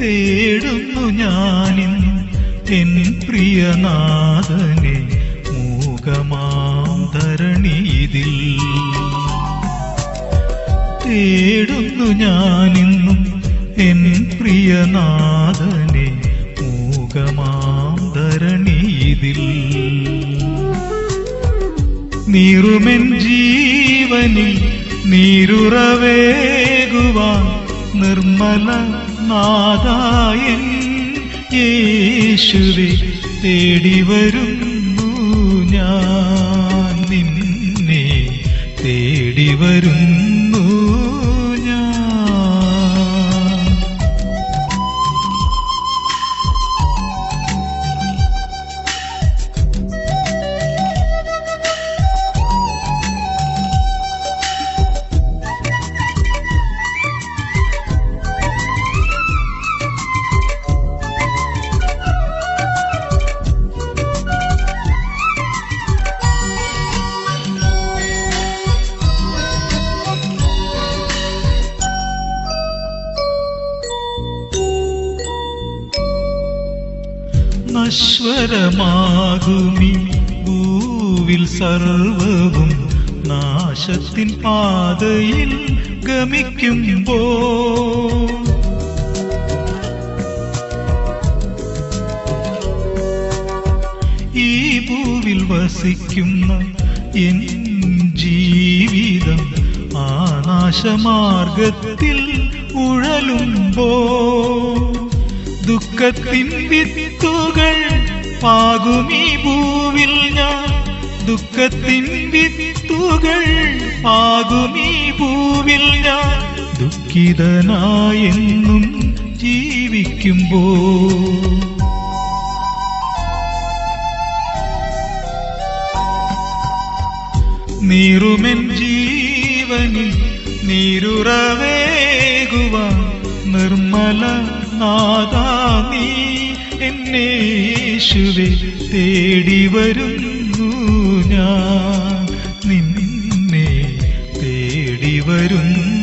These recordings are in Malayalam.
തേടുന്നു ഞാനിൻ എൻ പ്രിയനാഥനെ മൂകമാം ധരണിതിൽ തേടുന്നു ഞാനിന്നും എൻ പ്രിയനാഥനെ മൂകമാം ധരണിതിൽ നീറുമെൻ ജീവനിൽ നീരുറവേകുവാൻ നിർമ്മല നാദായൻ യേശുവെ തേടി വരുന്നു ഞാൻ നിന്നെ തേടി വരുന്നു നശ്വരമാകുമി. ഭൂവിൽ സർവവും നാശത്തിൻ പാതയിൽ ഗമിക്കുമ്പോ ഈ ഭൂവിൽ വസിക്കുന്ന എൻ ജീവിതം ആ നാശമാർഗത്തിൽ ഉഴലുമ്പോ ദുഃഖത്തിൻ വിത്തുകൾ പാകുമീ ഭൂവിൽ ഞാൻ. ദുഃഖത്തിൻ വിത്തുകൾ പാകുമീ ഭൂവിൽ ഞാൻ. ദുഃഖിതനായെന്നും ജീവിക്കുമ്പോ നീറുമെൻ ജീവനിൽ നീരുറവേകുവാൻ നിർമ്മല നാദാ നീ എന്നേശുവെ തേടി വരുന്നു ഞാൻ. നിന്നെ തേടി വരുന്നു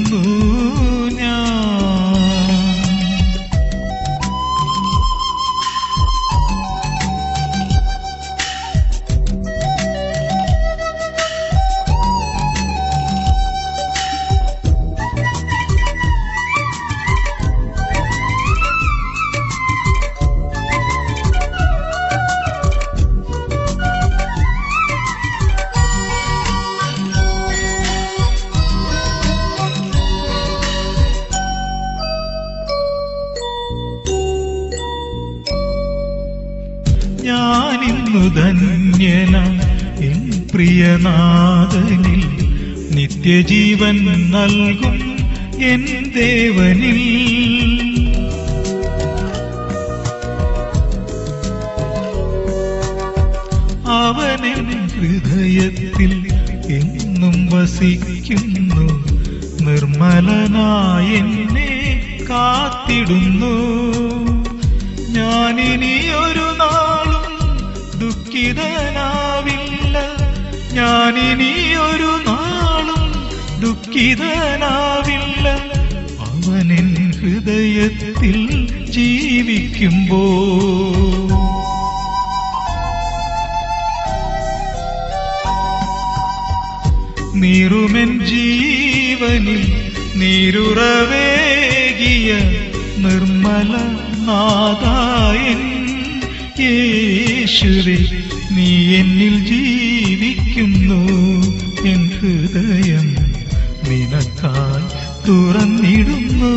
ഞാനിന്നു ധന്യന എൻ പ്രിയനാഥനിൽ നിത്യജീവൻ നൽകും എൻ ദേവനിൽ. അവനെൻ ഹൃദയത്തിൽ എന്നും വസിക്കുന്നു. നിർമ്മലനായെന്നെ കാത്തിടുന്നു. ദുഃഖിതനാവില്ല. ഞാനിനി ഒരു നാളും ദുഃഖിതനാവില്ല. അവനെൻ ഹൃദയത്തിൽ ജീവിക്കുമ്പോ. നീറുമെൻ ജീവനിൽ നീരുറവേകിയ നിർമ്മല നാദായൻ യേശുവേ നീ എന്നിൽ ജീവിക്കുന്നു എൻ ഹൃദയം നിനക്കായി തുറന്നിടുന്നു.